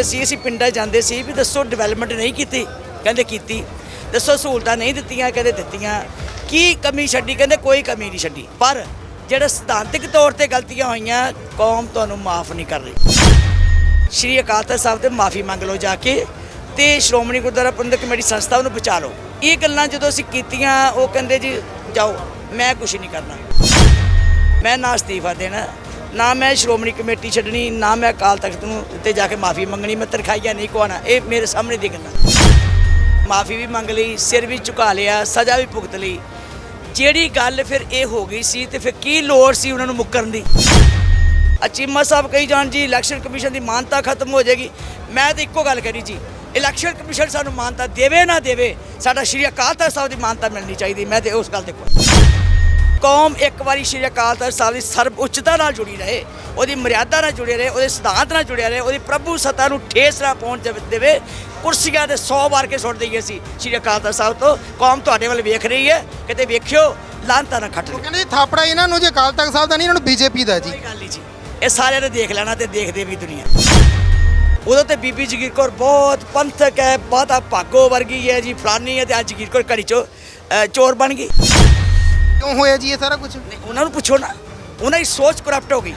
ਅਸੀਂ ਅਸੀਂ ਪਿੰਡਾਂ ਜਾਂਦੇ ਸੀ ਵੀ ਦੱਸੋ ਡਿਵੈਲਪਮੈਂਟ ਨਹੀਂ ਕੀਤੀ। ਕਹਿੰਦੇ ਕੀਤੀ। ਦੱਸੋ ਸਹੂਲਤਾਂ ਨਹੀਂ ਦਿੱਤੀਆਂ, ਕਹਿੰਦੇ ਦਿੱਤੀਆਂ। ਕੀ ਕਮੀ ਛੱਡੀ? ਕਹਿੰਦੇ ਕੋਈ ਕਮੀ ਨਹੀਂ ਛੱਡੀ। ਪਰ ਜਿਹੜਾ ਸਿਧਾਂਤਿਕ ਤੌਰ ਤੇ ਗਲਤੀਆਂ ਹੋਈਆਂ, ਕੌਮ ਤੁਹਾਨੂੰ ਮਾਫ ਨਹੀਂ ਕਰ ਰਹੀ। ਸ਼੍ਰੀ ਅਕਾਲ ਤਖਤ ਸਾਹਿਬ ਤੇ ਮਾਫੀ ਮੰਗ ਲਓ ਜਾ ਕੇ ਤੇ ਸ਼੍ਰੋਮਣੀ ਗੁਰਦੁਆਰਾ ਪ੍ਰਬੰਧਕ ਕਮੇਟੀ ਸੰਸਥਾ ਉਹਨੂੰ ਬਚਾ ਲਓ। ਇਹ ਗੱਲਾਂ ਜਦੋਂ ਅਸੀਂ ਕੀਤੀਆਂ, ਉਹ ਕਹਿੰਦੇ ਜੀ, ਜਾਓ, ਮੈਂ ਕੁਝ ਨਹੀਂ ਕਰਨਾ। ਮੈਂ ਨਾ ਅਸਤੀਫਾ ਦੇਣਾ। ਨਾ ਮੈਂ ਸ਼੍ਰੋਮਣੀ ਕਮੇਟੀ ਛੱਡਣੀ, ਨਾ ਮੈਂ ਅਕਾਲ ਤਖਤ ਨੂੰ ਉੱਤੇ ਜਾ ਕੇ ਮਾਫੀ ਮੰਗਣੀ, ਮੈਂ ਤਰਖਾਈਆਂ ਨਹੀਂ ਕਵਾਣਾ ਇਹ ਮੇਰੇ ਸਾਹਮਣੇ ਦੀ ਗੱਲਾਂ। ਮਾਫੀ ਵੀ ਮੰਗ ਲਈ, ਸਿਰ ਵੀ ਝੁਕਾ ਲਿਆ, ਸਜ਼ਾ ਵੀ ਭੁਗਤ ਲਈ। ਜਿਹੜੀ ਗੱਲ ਫਿਰ ਇਹ ਹੋ ਗਈ ਸੀ ਤੇ ਫਿਰ ਕੀ ਲੋੜ ਸੀ ਉਹਨਾਂ ਨੂੰ ਮੁੱਕਰਨ ਦੀ? ਅਚੀਮਾ ਸਾਹਿਬ ਕਹੀ ਜਾਣ ਜੀ, ਇਲੈਕਸ਼ਨ ਕਮਿਸ਼ਨ ਦੀ ਮਾਨਤਾ ਖਤਮ ਹੋ ਜਾਏਗੀ। ਮੈਂ ਤਾਂ ਇੱਕੋ ਗੱਲ ਕਰੀ ਜੀ, ਇਲੈਕਸ਼ਨ ਕਮਿਸ਼ਨ ਸਾਨੂੰ ਮਾਨਤਾ ਦੇਵੇ ਨਾ ਦੇਵੇ, ਸਾਡਾ ਸ਼੍ਰੀ ਅਕਾਲ ਤਖਤ ਸਾਹਿਬ ਦੀ ਮਾਨਤਾ ਮਿਲਣੀ ਚਾਹੀਦੀ, ਮੈਂ ਤੇ ਉਸ ਗੱਲ ਤੇ ਖੁਸ਼ ਕੌਮ ਇੱਕ ਵਾਰੀ ਸ਼੍ਰੀ ਅਕਾਲ ਤਖਤ ਸਾਹਿਬ ਦੀ ਸਰਬ ਉੱਚਤਾ ਨਾਲ ਜੁੜੀ ਰਹੇ ਉਹਦੀ ਮਰਿਆਦਾ ਨਾਲ ਜੁੜੇ ਰਹੇ ਉਹਦੇ ਸਿਧਾਂਤ ਨਾਲ ਜੁੜਿਆ ਰਹੇ ਉਹਦੀ ਪ੍ਰਭੂ ਸੱਤਾ ਨੂੰ ਠੇਸ ਨਾ ਪਹੁੰਚ ਦੇਵੇ ਕੁਰਸੀਆਂ ਦੇ 100 ਵਾਰ ਕੇ ਸੁੱਟ ਦਈਏ ਸੀ ਸ਼੍ਰੀ ਅਕਾਲ ਤਖਤ ਸਾਹਿਬ ਤੋਂ ਕੌਮ ਤੁਹਾਡੇ ਵੱਲ ਵੇਖ ਰਹੀ ਹੈ ਕਿਤੇ ਵੇਖਿਓ ਲਾਂਤਾ ਨਾ ਖੱਟ ਕਹਿੰਦੇ ਥਾਪੜਾ ਇਹਨਾਂ ਨੂੰ ਜੇ ਅਕਾਲ ਤਖਤ ਸਾਹਿਬ ਦਾ ਨਹੀਂ ਇਹਨਾਂ ਨੂੰ ਬੀਜੇਪੀ ਦਾ ਜੀ। ਕੋਈ ਗੱਲ ਨਹੀਂ ਜੀ ਇਹ ਸਾਰਿਆਂ ਨੇ ਦੇਖ ਲੈਣਾ ਤੇ ਦੇਖਦੇ ਵੀ ਦੁਨੀਆ। ਉਦੋਂ ਤੇ ਬੀਬੀ ਜਗੀਰ ਕੌਰ ਬਹੁਤ ਪੰਥਕ ਹੈ ਬਹੁਤਾ ਭਾਗੋ ਵਰਗੀ ਹੈ ਜੀ ਫਲਾਨੀ ਹੈ ਤੇ ਅੱਜ ਜਗੀਰ ਕੌਰ ਘੜੀ ਚੋ ਚੋਰ ਬਣ ਗਈ। ਕਿਉਂ ਹੋਇਆ ਜੀ ਇਹ ਸਾਰਾ ਕੁਝ ਨਹੀਂ, ਉਹਨਾਂ ਨੂੰ ਪੁੱਛੋ ਨਾ। ਉਹਨਾਂ ਦੀ ਸੋਚ ਕਰਪਟ ਹੋ ਗਈ।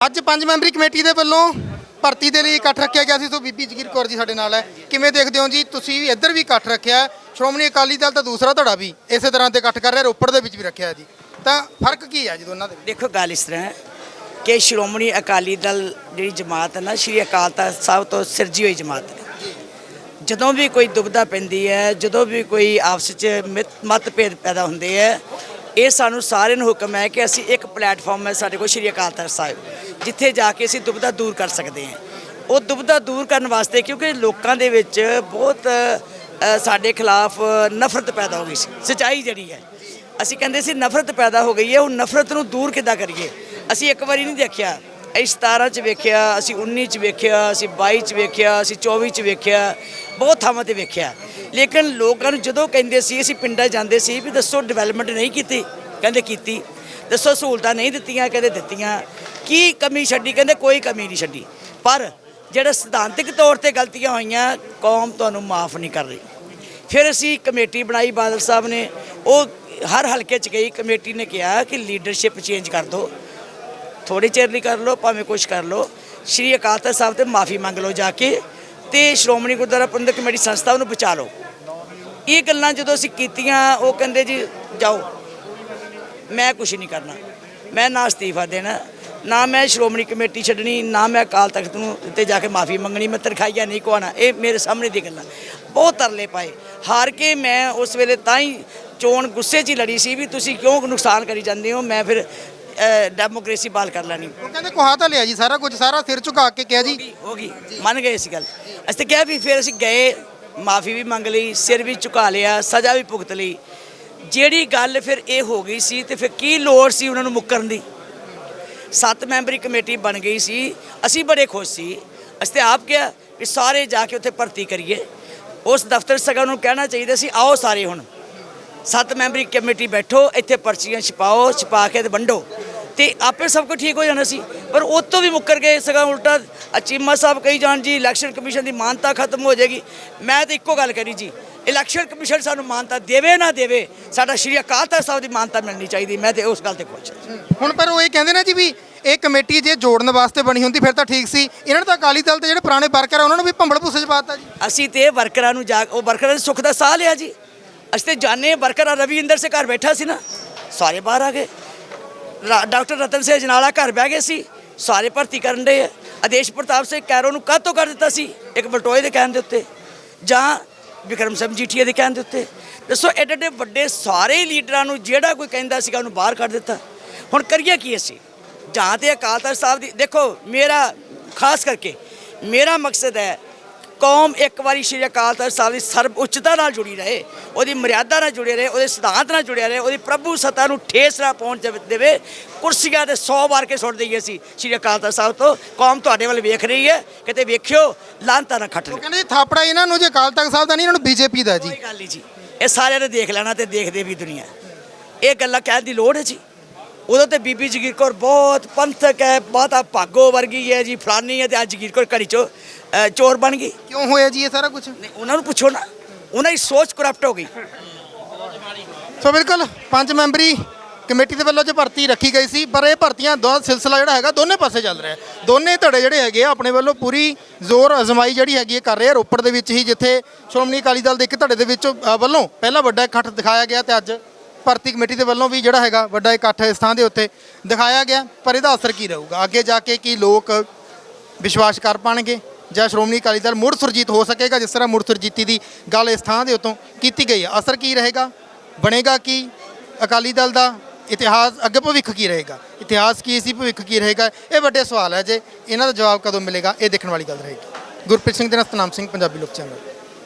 ਅੱਜ ਪੰਜ ਮੈਂਬਰੀ ਕਮੇਟੀ ਦੇ ਵੱਲੋਂ ਭਰਤੀ ਦੇ ਲਈ ਇਕੱਠ ਰੱਖਿਆ ਗਿਆ ਸੀ। ਸੋ ਬੀਬੀ ਜਗੀਰ ਕੌਰ ਜੀ ਸਾਡੇ ਨਾਲ ਹੈ। ਕਿਵੇਂ ਦੇਖਦੇ ਹੋ ਜੀ? ਤੁਸੀਂ ਵੀ ਇੱਧਰ ਵੀ ਇਕੱਠ ਰੱਖਿਆ ਸ਼੍ਰੋਮਣੀ ਅਕਾਲੀ ਦਲ ਤਾਂ ਦੂਸਰਾ ਧੜਾ ਵੀ ਇਸੇ ਤਰ੍ਹਾਂ ਦੇ ਇਕੱਠ ਕਰ ਰਿਹਾ ਰੋਪੜ ਦੇ ਵਿੱਚ ਵੀ ਰੱਖਿਆ ਜੀ। ਤਾਂ ਫ਼ਰਕ ਕੀ ਹੈ ਜੀ ਦੋਨਾਂ ਦੇ ਵਿੱਚ? ਦੇਖੋ ਗੱਲ ਇਸ ਤਰ੍ਹਾਂ ਹੈ ਕਿ ਸ਼੍ਰੋਮਣੀ ਅਕਾਲੀ ਦਲ ਜਿਹੜੀ ਜਮਾਤ ਹੈ ਨਾ ਸ਼੍ਰੀ ਅਕਾਲ ਤਖਤ ਸਾਹਿਬ ਤੋਂ ਸਿਰਜੀ ਹੋਈ ਜਮਾਤ ਹੈ। ਜਦੋਂ ਵੀ ਕੋਈ ਦੁਬਿਧਾ ਪੈਂਦੀ ਹੈ, ਜਦੋਂ ਵੀ ਕੋਈ ਆਪਸ 'ਚ ਮਿਤ- ਮਤਭੇਦ ਪੈਦਾ ਹੁੰਦੇ ਹੈ, ਇਹ ਸਾਨੂੰ ਸਾਰਿਆਂ ਨੂੰ ਹੁਕਮ ਹੈ ਕਿ ਅਸੀਂ ਇੱਕ ਪਲੇਟਫਾਰਮ ਹੈ ਸਾਡੇ ਕੋਲ ਸ਼੍ਰੀ ਅਕਾਲ ਤਖਤ ਸਾਹਿਬ, ਜਿੱਥੇ ਜਾ ਕੇ ਅਸੀਂ ਦੁਬਿਧਾ ਦੂਰ ਕਰ ਸਕਦੇ ਹਾਂ। ਉਹ ਦੁਬਿਧਾ ਦੂਰ ਕਰਨ ਵਾਸਤੇ ਕਿਉਂਕਿ ਲੋਕਾਂ ਦੇ ਵਿੱਚ ਬਹੁਤ ਸਾਡੇ ਖਿਲਾਫ ਨਫ਼ਰਤ ਪੈਦਾ ਹੋ ਗਈ ਸੀ, ਸਚਾਈ ਜਿਹੜੀ ਹੈ। ਅਸੀਂ ਕਹਿੰਦੇ ਸੀ ਨਫ਼ਰਤ ਪੈਦਾ ਹੋ ਗਈ ਹੈ, ਉਹ ਨਫ਼ਰਤ ਨੂੰ ਦੂਰ ਕਿੱਦਾਂ ਕਰੀਏ? ਅਸੀਂ ਇੱਕ ਵਾਰੀ ਨਹੀਂ ਦੇਖਿਆ। ਅਸੀਂ 17 ਚ ਵੇਖਿਆ, ਅਸੀਂ 19 ਚ ਵੇਖਿਆ, ਅਸੀਂ 22 ਚ ਵੇਖਿਆ, ਅਸੀਂ 24 ਚ ਵੇਖਿਆ, ਬਹੁਤ ਥਾਵਾਂ ਤੇ ਵੇਖਿਆ। ਲੇਕਿਨ ਲੋਕਾਂ ਨੂੰ ਜਦੋਂ ਕਹਿੰਦੇ ਸੀ, ਅਸੀਂ ਪਿੰਡਾਂ 'ਚ ਜਾਂਦੇ ਸੀ ਵੀ ਦੱਸੋ ਡਿਵੈਲਪਮੈਂਟ ਨਹੀਂ ਕੀਤੀ, ਕਹਿੰਦੇ ਕੀਤੀ। ਦੱਸੋ ਸਹੂਲਤਾਂ ਨਹੀਂ ਦਿੱਤੀਆਂ, ਕਹਿੰਦੇ ਦਿੱਤੀਆਂ। ਕੀ ਕਮੀ ਛੱਡੀ? ਕਹਿੰਦੇ ਕੋਈ ਕਮੀ ਨਹੀਂ ਛੱਡੀ। ਪਰ ਜਿਹੜਾ ਸਿਧਾਂਤਕ ਤੌਰ ਤੇ ਗਲਤੀਆਂ ਹੋਈਆਂ, ਕੌਮ ਤੁਹਾਨੂੰ ਮਾਫ ਨਹੀਂ ਕਰ ਰਹੀ। ਫਿਰ ਅਸੀਂ ਕਮੇਟੀ ਬਣਾਈ ਬਾਦਲ ਸਾਹਿਬ ਨੇ। ਉਹ ਹਰ ਹਲਕੇ 'ਚ ਗਈ, ਕਮੇਟੀ ਨੇ ਕਿਹਾ ਕਿ ਲੀਡਰਸ਼ਿਪ ਚੇਂਜ ਕਰ ਦਿਓ। ਥੋੜੇ ਚਿਰ ਲਈ ਕਰ ਲਓ, ਭਾਵੇਂ ਕੁਝ ਕਰ ਲਓ। ਸ਼੍ਰੀ ਅਕਾਲ ਤਖਤ ਸਾਹਿਬ ਤੇ ਮਾਫੀ ਮੰਗ ਲਓ ਜਾ ਕੇ ਤੇ ਸ਼੍ਰੋਮਣੀ ਗੁਰਦੁਆਰਾ ਪ੍ਰਬੰਧਕ ਕਮੇਟੀ ਸੰਸਥਾ ਨੂੰ ਬਚਾ ਲਓ। ਇਹ ਗੱਲਾਂ ਜਦੋਂ ਅਸੀਂ ਕੀਤੀਆਂ, ਉਹ ਕਹਿੰਦੇ ਜੀ, ਜਾਓ, ਮੈਂ ਕੁਝ ਨਹੀਂ ਕਰਨਾ। ਮੈਂ ਨਾ ਅਸਤੀਫਾ ਦੇਣਾ, ਨਾ ਮੈਂ ਸ਼੍ਰੋਮਣੀ ਕਮੇਟੀ ਛੱਡਣੀ, ਨਾ ਮੈਂ ਅਕਾਲ ਤਖਤ ਨੂੰ ਉੱਤੇ ਜਾ ਕੇ ਮਾਫੀ ਮੰਗਣੀ, ਮੈਂ ਤਰਖਾਈਆਂ ਨਹੀਂ ਕਵਾਣਾ ਇਹ ਮੇਰੇ ਸਾਹਮਣੇ ਦੀ ਗੱਲਾਂ। ਬਹੁਤ ਤਰਲੇ ਪਾਏ। ਹਾਰ ਕੇ ਮੈਂ ਉਸ ਵੇਲੇ ਤਾਂ ਹੀ ਚੋਣ ਗੁੱਸੇ 'ਚ ਹੀ ਲੜੀ ਸੀ ਵੀ ਤੁਸੀਂ ਕਿਉਂ ਨੁਕਸਾਨ ਕਰੀ ਜਾਂਦੇ ਹੋ? ਮੈਂ ਫਿਰ ਡੈਮੋਕ੍ਰੇਸੀ ਬਹਾਲ ਕਰ ਲੈਣੀ। ਉਹ ਕਹਿੰਦੇ ਕੋਹਾ ਤਾਂ ਲਿਆ ਜੀ ਸਾਰਾ ਕੁਝ ਸਾਰਾ ਸਿਰ ਝੁਕਾ ਕੇ ਕਿਹਾ ਜੀ। ਹੋ ਗਈ ਮੰਨ ਗਏ ਇਸ ਗੱਲ। ਅਸੀਂ ਤਾਂ ਕਿਹਾ ਵੀ ਫਿਰ ਅਸੀਂ ਗਏ ਮਾਫੀ ਵੀ ਮੰਗ ਲਈ ਸਿਰ ਵੀ ਝੁਕਾ ਲਿਆ ਸਜ਼ਾ ਵੀ ਭੁਗਤ ਲਈ। ਜਿਹੜੀ ਗੱਲ ਫਿਰ ਇਹ ਹੋ ਗਈ ਸੀ ਤੇ ਫਿਰ ਕੀ ਲੋੜ ਸੀ ਉਹਨਾਂ ਨੂੰ ਮੁੱਕਰਨ ਦੀ? ਸੱਤ ਮੈਂਬਰੀ ਕਮੇਟੀ ਬਣ ਗਈ ਸੀ। ਅਸੀਂ ਬੜੇ ਖੁਸ਼ ਸੀ। ਅਸੀਂ ਤੇ ਆਪ ਕਿਹਾ ਵੀ ਸਾਰੇ ਜਾ ਕੇ ਉੱਥੇ ਭਰਤੀ ਕਰੀਏ। ਉਸ ਦਫ਼ਤਰ ਸਗਾ ਨੂੰ ਕਹਿਣਾ ਚਾਹੀਦਾ ਸੀ ਆਓ ਸਾਰੇ ਹੁਣ। ਸੱਤ ਮੈਂਬਰੀ ਕਮੇਟੀ ਬੈਠੋ ਇੱਥੇ ਪਰਚੀਆਂ ਛਪਾਓ ਛਪਾ ਕੇ ਤੇ ਵੰਡੋ। ਤੇ ਆਪੇ ਸਭ ਕੁਝ ਠੀਕ ਹੋ ਜਾਣਾ ਸੀ। ਪਰ ਉਹ ਤੋਂ ਵੀ ਮੁੱਕਰ ਗਏ ਸਗਾ ਉਲਟਾ ਅਚੀਮਾ ਸਾਹਿਬ ਕਹੀ ਜਾਣ ਜੀ ਇਲੈਕਸ਼ਨ ਕਮਿਸ਼ਨ ਦੀ ਮਾਨਤਾ ਖਤਮ ਹੋ ਜਾਏਗੀ। ਮੈਂ ਤਾਂ ਇੱਕੋ ਗੱਲ ਕਰੀ ਜੀ ਇਲੈਕਸ਼ਨ ਕਮਿਸ਼ਨ ਸਾਨੂੰ ਮਾਨਤਾ ਦੇਵੇ ਨਾ ਦੇਵੇ ਸਾਡਾ ਸ਼੍ਰੀ ਅਕਾਲ ਤਖਤ ਸਾਹਿਬ ਦੀ ਮਾਨਤਾ ਮਿਲਣੀ ਚਾਹੀਦੀ ਮੈਂ ਤੇ ਉਸ ਗੱਲ ਤੇ ਖੁਸ਼ ਹੁਣ ਪਰ ਉਹ ਇਹ ਕਹਿੰਦੇ ਨੇ ਜੀ ਵੀ ਇਹ ਕਮੇਟੀ ਜੇ ਜੋੜਨ ਵਾਸਤੇ ਬਣੀ ਹੁੰਦੀ ਫਿਰ ਤਾਂ ਠੀਕ ਸੀ। ਇਹਨਾਂ ਨੇ ਤਾਂ ਅਕਾਲੀ ਦਲ ਦੇ ਜਿਹੜੇ ਪੁਰਾਣੇ ਵਰਕਰ ਆ ਉਹਨਾਂ ਨੂੰ ਵੀ ਭੰਬਲ ਭੁੱਸੇ 'ਚ ਪਾਤਾ ਜੀ। ਅਸੀਂ ਤੇ ਵਰਕਰਾਂ ਨੂੰ ਜਾ ਉਹ ਵਰਕਰਾਂ ਦੇ ਸੁੱਖ ਦਾ ਸਾਹ ਲਿਆ ਜੀ। ਅਸੀਂ ਤੇ ਜਾਣੇ ਵਰਕਰ ਆ ਰਵੀ ਇੰਦਰ ਸੇ ਘਰ ਬੈਠਾ ਸੀ ਨਾ ਸਾਰੇ ਬਾਹਰ ਆ ਗਏ। ਡਾਕਟਰ ਰਤਨ ਸਿੰਘ ਜਨਾਲਾ ਘਰ ਬਹਿ ਗਏ ਸੀ। ਸਾਰੇ ਭਰਤੀ ਕਰਨ ਦੇ ਆਦੇਸ਼ ਪ੍ਰਤਾਪ ਸਿੰਘ ਕੈਰੋ ਨੂੰ ਕਾਹਤੋਂ ਕਰ ਦਿੱਤਾ ਸੀ? ਇੱਕ ਬਲਟੋਏ ਦੇ ਕਹਿਣ ਦੇ ਉੱਤੇ ਜਾਂ ਵਿਕਰਮ ਸਿੰਘ ਜੀਠੀਆ ਦੇ ਕਹਿਣ ਦੇ ਉੱਤੇ? ਦੱਸੋ ਐਡੇ ਐਡੇ ਵੱਡੇ ਸਾਰੇ ਲੀਡਰਾਂ ਨੂੰ ਜਿਹੜਾ ਕੋਈ ਕਹਿੰਦਾ ਸੀਗਾ ਉਹਨੂੰ ਬਾਹਰ ਕੱਢ ਦਿੱਤਾ। ਹੁਣ ਕਰੀਏ ਕੀ ਅਸੀਂ? ਜਾਂ ਤੇ ਅਕਾਲ ਤਖਤ ਸਾਹਿਬ ਦੀ ਦੇਖੋ, ਮੇਰਾ ਖਾਸ ਕਰਕੇ ਮੇਰਾ ਮਕਸਦ ਹੈ ਕੌਮ ਇੱਕ ਵਾਰੀ ਸ਼੍ਰੀ ਅਕਾਲ ਤਖਤ ਸਾਹਿਬ ਦੀ ਸਰਬ ਉੱਚਤਾ ਨਾਲ ਜੁੜੀ ਰਹੇ ਉਹਦੀ ਮਰਿਆਦਾ ਨਾਲ ਜੁੜੇ ਰਹੇ ਉਹਦੇ ਸਿਧਾਂਤ ਨਾਲ ਜੁੜਿਆ ਰਹੇ ਉਹਦੀ ਪ੍ਰਭੂ ਸੱਤਾ ਨੂੰ ਠੇਸ ਨਾ ਪਹੁੰਚ ਦੇਵੇ ਕੁਰਸੀਆਂ ਦੇ 100 ਵਾਰ ਕੇ ਸੁੱਟ ਦਈਏ ਸੀ ਸ਼੍ਰੀ ਅਕਾਲ ਤਖਤ ਸਾਹਿਬ ਤੋਂ। ਕੌਮ ਤੁਹਾਡੇ ਵੱਲ ਵੇਖ ਰਹੀ ਹੈ ਕਿਤੇ ਵੇਖਿਓ ਲਾਂਤਾ ਨਾ ਖੱਟ ਲਿਓ ਕਹਿੰਦੇ ਜੀ ਥਾਪੜਾ ਇਹਨਾਂ ਨੂੰ ਜੇ ਅਕਾਲ ਤਖਤ ਸਾਹਿਬ ਦਾ ਨਹੀਂ ਇਹਨਾਂ ਨੂੰ ਬੀਜੇਪੀ ਦਾ ਜੀ। ਕੋਈ ਗੱਲ ਨਹੀਂ ਜੀ ਇਹ ਸਾਰਿਆਂ ਨੇ ਦੇਖ ਲੈਣਾ ਤੇ ਦੇਖਦੇ ਵੀ ਦੁਨੀਆ। ਇਹ ਗੱਲਾਂ ਕਹਿਣ ਦੀ ਲੋੜ ਹੈ ਜੀ। ਉਦੋਂ ਤੇ ਬੀਬੀ ਜਗੀਰ ਕੌਰ ਬਹੁਤ ਪੰਥਕ ਹੈ ਬਹੁਤ ਭਾਗੋ ਵਰਗੀ ਹੈ ਜੀ ਫਲਾਨੀ ਹੈ ਤੇ ਅੱਜ ਜਗੀਰ ਕੌਰ ਘੜੀ ਚੋ ਅ, ਚੋਰ ਬਣ ਗਈ। ਕਿਉਂ ਹੋਇਆ ਜੀ ਇਹ ਸਾਰਾ ਕੁਝ ਨਹੀਂ ਉਹਨਾਂ ਨੂੰ ਪੁੱਛੋ ਨਾ। ਉਹਨਾਂ ਦੀ ਸੋਚ ਕਰਪਟ ਹੋ ਗਈ। ਸੋ ਬਿਲਕੁਲ ਪੰਜ ਮੈਂਬਰੀ ਕਮੇਟੀ ਦੇ ਵੱਲੋਂ ਜੋ ਭਰਤੀ ਰੱਖੀ ਗਈ ਸੀ ਪਰ ਇਹ ਭਰਤੀਆਂ ਦਾ ਸਿਲਸਿਲਾ ਜਿਹੜਾ ਹੈਗਾ ਦੋਨੇ ਪਾਸੇ ਚੱਲ ਰਿਹਾ ਹੈ। ਦੋਨੇ ਧੜੇ ਜਿਹੜੇ ਹੈਗੇ ਆ ਆਪਣੇ ਵੱਲੋਂ ਪੂਰੀ ਜ਼ੋਰ ਅਜ਼ਮਾਈ ਜਿਹੜੀ ਹੈਗੀ ਹੈ ਕਰ ਰਹੇ ਆ। ਰੋਪੜ ਦੇ ਵਿੱਚ ਹੀ ਜਿੱਥੇ ਸ਼੍ਰੋਮਣੀ ਅਕਾਲੀ ਦਲ ਦੇ ਇੱਕ ਧੜੇ ਦੇ ਵਿੱਚ ਅ, ਵੱਲੋਂ ਪਹਿਲਾ ਵੱਡਾ ਇਕੱਠ ਦਿਖਾਇਆ ਗਿਆ ਤੇ ਅੱਜ ਭਰਤੀ ਕਮੇਟੀ ਦੇ ਵੱਲੋਂ ਵੀ ਜਿਹੜਾ ਹੈਗਾ ਵੱਡਾ ਇਕੱਠ ਇਸ ਥਾਂ ਦੇ ਉੱਤੇ ਦਿਖਾਇਆ ਗਿਆ। ਪਰ ਇਹਦਾ ਅਸਰ ਕੀ ਰਹੂਗਾ? ਅੱਗੇ ਜਾ ਕੇ ਕੀ ਲੋਕ ਵਿਸ਼ਵਾਸ ਕਰ ਪਾਣਗੇ? ਜਾਂ ਸ਼੍ਰੋਮਣੀ ਅਕਾਲੀ ਦਲ ਮੁੜ ਸੁਰਜੀਤ ਹੋ ਸਕੇਗਾ, ਜਿਸ ਤਰ੍ਹਾਂ ਮੁੜ ਸੁਰਜੀਤੀ ਦੀ ਗੱਲ ਇਸ ਥਾਂ ਦੇ ਉੱਤੋਂ ਕੀਤੀ ਗਈ ਹੈ। ਅਸਰ ਕੀ ਰਹੇਗਾ? ਬਣੇਗਾ ਕੀ ਅਕਾਲੀ ਦਲ ਦਾ? ਇਤਿਹਾਸ, ਅੱਗੇ ਭਵਿੱਖ ਕੀ ਰਹੇਗਾ? ਇਤਿਹਾਸ ਕੀ ਸੀ, ਭਵਿੱਖ ਕੀ ਰਹੇਗਾ? ਇਹ ਵੱਡੇ ਸਵਾਲ ਹੈ ਜੇ ਇਹਨਾਂ ਦਾ ਜਵਾਬ ਕਦੋਂ ਮਿਲੇਗਾ? ਇਹ ਦੇਖਣ ਵਾਲੀ ਗੱਲ ਰਹੇਗੀ। ਗੁਰਪ੍ਰੀਤ ਸਿੰਘ ਦੇ ਨਾਲ ਸਤਨਾਮ ਸਿੰਘ, ਪੰਜਾਬੀ ਲੋਕ ਚੈਨਲ।